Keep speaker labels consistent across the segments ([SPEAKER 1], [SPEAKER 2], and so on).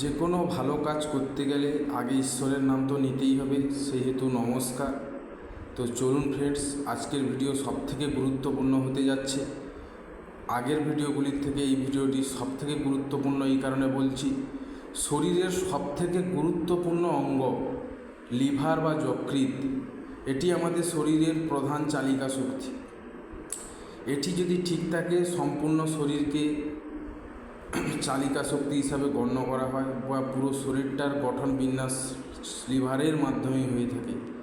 [SPEAKER 1] যে কোনো ভালো কাজ করতে গেলে আগে ঈশ্বরের নাম তো নিতেই হবে, সেহেতু নমস্কার। তো চলুন ফ্রেন্ডস আজকের ভিডিও সব থেকে গুরুত্বপূর্ণ হতে যাচ্ছে। আগের ভিডিওগুলির থেকে এই ভিডিওটি সব থেকে গুরুত্বপূর্ণ এই কারণে বলছি, শরীরের সব থেকে গুরুত্বপূর্ণ অঙ্গ লিভার বা যকৃৎ, এটি আমাদের শরীরের প্রধান চালিকা শক্তি। এটি যদি ঠিক থাকে, সম্পূর্ণ শরীরকে চালিকা শক্তি হিসাবে গণ্য করা হয় বা পুরো শরীরটার গঠন বিন্যাস লিভারের মাধ্যমে হয়ে থাকে।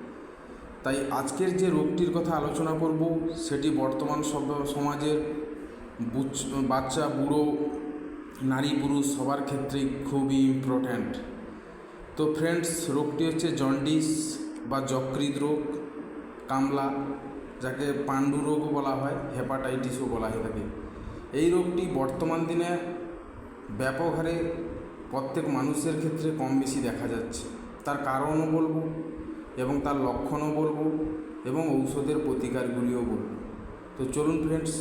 [SPEAKER 1] তাই আজকের যে রোগটির কথা আলোচনা করব, সেটি বর্তমান সমাজের বুচ- বাচ্চা, বুড়ো, নারী, পুরুষ সবার ক্ষেত্রেই খুবই ইম্পর্ট্যান্ট তো ফ্রেন্ডস রোগটি হচ্ছে জন্ডিস বা যকৃৎ রোগ, কামলা, যাকে পাণ্ডু রোগও বলা হয় হেপাটাইটিসও বলা হয়ে থাকে। এই রোগটি বর্তমান দিনে ব্যাপক হারে প্রত্যেক মানুষের ক্ষেত্রে কম বেশি দেখা যাচ্ছে। তার কারণও বলব এবং তার লক্ষণও বলব এবং ঔষধের প্রতিকারগুলিও বলব। তো চলুন ফ্রেন্ডস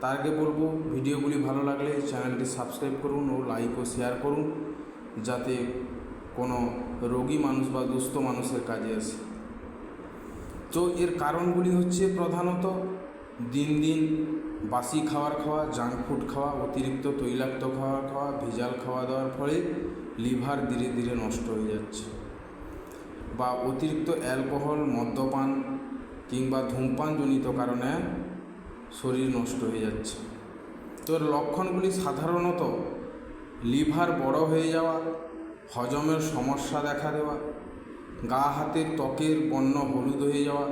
[SPEAKER 1] তার আগে বলব, ভিডিওগুলি ভালো লাগলে চ্যানেলটি সাবস্ক্রাইব করুন ও লাইক ও শেয়ার করুন, যাতে কোনো রোগী মানুষ বা দুস্থ মানুষের কাজে আসে। তো এর কারণগুলি হচ্ছে প্রধানত দিন দিন বাসি খাবার খাওয়া জাঙ্ক ফুড খাওয়া, অতিরিক্ত তৈলাক্ত খাবার খাওয়া, ভেজাল খাওয়া দাওয়ার ফলে লিভার ধীরে ধীরে নষ্ট হয়ে যাচ্ছে। বা অতিরিক্ত অ্যালকোহল, মদ্যপান কিংবা ধূমপানজনিত কারণে শরীর নষ্ট হয়ে যাচ্ছে। তো লক্ষণগুলি সাধারণত লিভার বড় হয়ে যাওয়া, হজমের সমস্যা দেখা দেওয়া, গা হাতের ত্বকের বর্ণ হলুদ হয়ে যাওয়া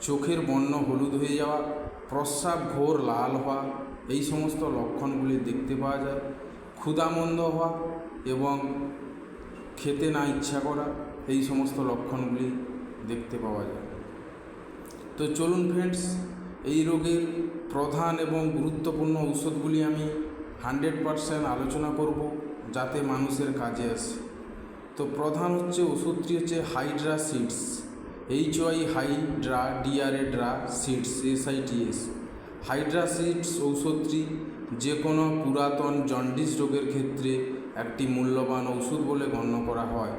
[SPEAKER 1] চোখের বর্ণ হলুদ হয়ে যাওয়া, প্রস্রাব ঘোর লাল হওয়া, এই সমস্ত লক্ষণগুলি দেখতে পাওয়া যায়। ক্ষুধামন্দ হওয়া এবং খেতে না ইচ্ছা করা, এই সমস্ত লক্ষণগুলি দেখতে পাওয়া যায়। তো চলুন ফ্রেন্ডস এই রোগের প্রধান এবং গুরুত্বপূর্ণ ঔষধগুলি আমি হান্ড্রেড পারসেন্ট আলোচনা করব, যাতে মানুষের কাজে আসে। তো প্রধান হচ্ছে ওষুধটি হচ্ছে hydrastis. H Y hydra D R A drastis S I T S hydrastis ঔষধটি যে কোনো পুরাতন জন্ডিস রোগের ক্ষেত্রে একটি মূল্যবান ওষুধ বলে গণ্য করা হয়।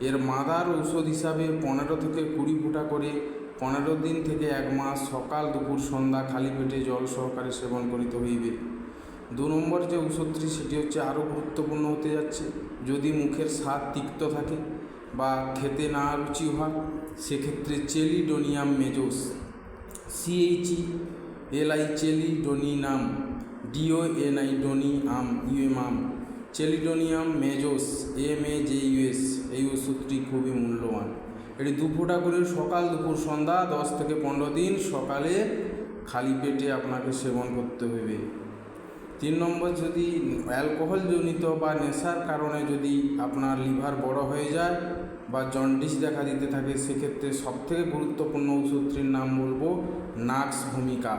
[SPEAKER 1] এর মাদার ঔষধ হিসাবে পনেরো থেকে কুড়ি ফুটা করে পনেরো দিন থেকে এক মাস সকাল, দুপুর, সন্ধ্যা খালি পেটে জল সহকারে সেবন করিতে হইবে। দু নম্বর যে ঔষধটি, সেটি হচ্ছে আরও গুরুত্বপূর্ণ হতে যাচ্ছে। যদি মুখের স্বাদ তিক্ত থাকে বা খেতে না রুচি হয় সেক্ষেত্রে chelidonium majus C H E L I chelidonium D O N I ডোনি আম ইউএমআম chelidonium majus M A J U S এই ওষুধটি খুবই মূল্যবান। এটি দু ফোঁটা করে সকাল দুপুর সন্ধ্যা দশ থেকে পনেরো দিন সকালে খালি পেটে আপনাকে সেবন করতে হবে। তিন নম্বর যদি অ্যালকোহল জনিত বা নেশার কারণে যদি আপনার লিভার বড় হয়ে যায় বা জন্ডিস দেখা দিতে থাকে, সেক্ষেত্রে সবথেকে গুরুত্বপূর্ণ ওষুধটির নাম বলব নাক্স ভূমিকা।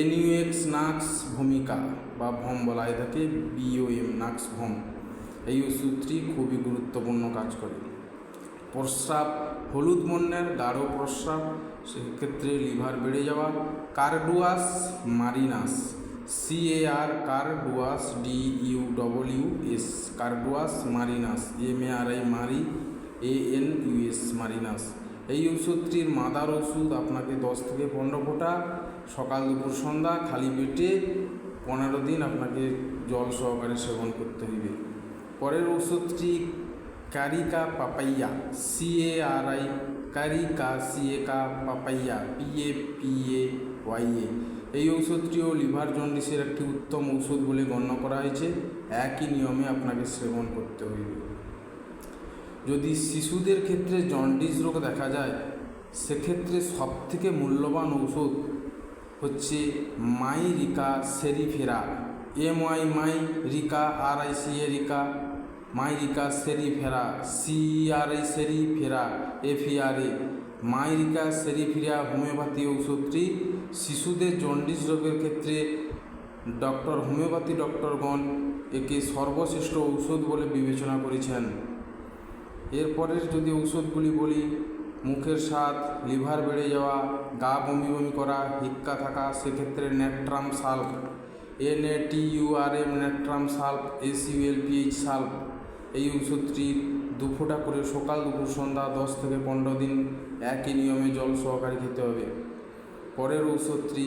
[SPEAKER 1] এনইউএক্স নাক্স ভূমিকা বা ভম বলা হয় থাকে বিওএম নাক্স ভম। এই ওষুধটি খুবই গুরুত্বপূর্ণ কাজ করে। প্রস্রাব, হলুদ বর্ণের গাঢ় প্রস্রাব, সেক্ষেত্রে লিভার বেড়ে যাওয়া, carduus marianus. C A R carduus D U double U S carduus marianus M A R I mari A N US মারিনাস এই ওষুধটির মাদার ওষুধ আপনাকে দশ থেকে পনেরো ফোঁটা, সকাল দুপুর সন্ধ্যা, খালি পেটে পনেরো দিন আপনাকে জল সহকারে সেবন করতে হইবে পরের ওষুধটি carica papaya C A R I carica C A ca papaya P A P A Y A এই ঔষধটিও লিভার জন্ডিসের একটি উত্তম ঔষধ বলে গণ্য করা হয়েছে। একই নিয়মে আপনাকে সেবন করতে হইবে। যদি শিশুদের ক্ষেত্রে জন্ডিস রোগ দেখা যায়, সেক্ষেত্রে সবথেকে মূল্যবান ঔষধ হচ্ছে myrica cerifera. M Y myrica R I C A rica myrica cerifera, C R cerifera, F E R A. Myrica cerifera homeopathy ঔষধটি শিশুদের জন্ডিস রোগের ক্ষেত্রে ডক্টর, হোমিওপ্যাথি ডক্টরগণ একে সর্বশ্রেষ্ঠ ঔষধ বলে বিবেচনা করেছেন। এরপরের যদি ঔষধগুলি বলি, মুখের স্বাদ, লিভার বেড়ে যাওয়া, গা বমি বমি করা, হিক্কা থাকা, সেক্ষেত্রে natrum sulph N A T U R M natrum sulph S U L P H sulph এই ওষুধটির দু ফোঁটা করে সকাল দুপুর সন্ধ্যা দশ থেকে পনেরো দিন একই নিয়মে জল সহকারে খেতে হবে। পরের ঔষধটি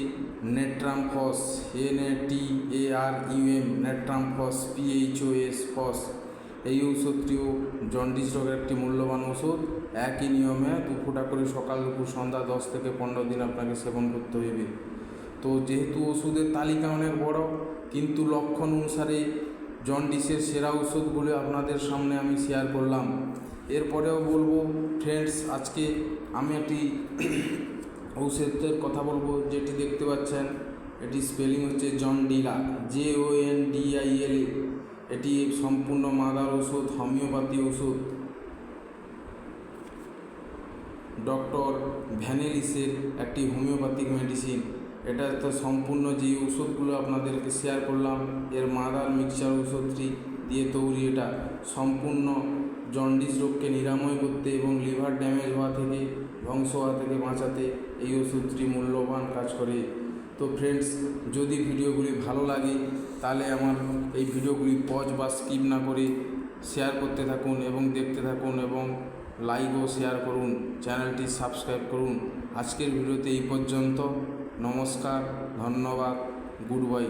[SPEAKER 1] নেট্রামফস, N A T A R UM নেট্রামফস পিএইচওএস ফস। এই ঔষধটিও জন্ডিস রোগের একটি মূল্যবান ওষুধ একই নিয়মে দু ফোঁটা করে সকাল দুপুর সন্ধ্যা দশ থেকে পনেরো দিন আপনাকে সেবন করতে হইবে। তো যেহেতু ওষুধের তালিকা অনেক বড়, কিন্তু লক্ষণ অনুসারে জন্ডিসের সেরা ওষুধগুলো আপনাদের সামনে আমি শেয়ার করলাম। এরপরেও বলব ফ্রেন্ডস আজকে আমি একটি ঔষধের কথা বলব, যেটি দেখতে পাচ্ছেন। এটি স্পেলিং হচ্ছে জন ডিলা J O N D I L এটি সম্পূর্ণ মাদার ওষুধ হোমিওপ্যাথি ওষুধ। ডক্টর ভ্যানেলিসের একটি হোমিওপ্যাথিক মেডিসিন এটা তো সম্পূর্ণ যে ওষুধগুলো আপনাদেরকে শেয়ার করলাম, এর মাদার মিক্সচার ওষুধটি দিয়ে তৈরি, এটা সম্পূর্ণ জন্ডিস রোগকে নিরাময় করতে এবং লিভার ড্যামেজ হওয়া থেকে, ধ্বংস হওয়া থেকে বাঁচাতে এই ওষুধটি মূল্যবান কাজ করে। তো ফ্রেন্ডস যদি ভিডিওগুলি ভালো লাগে, তাহলে আমার এই ভিডিওগুলি পজ বা স্কিপ না করে শেয়ার করতে থাকুন এবং দেখতে থাকুন এবং লাইক ও শেয়ার করুন চ্যানেলটি সাবস্ক্রাইব করুন। আজকের ভিডিওতে এই পর্যন্ত। নমস্কার ধন্যবাদ গুড বাই।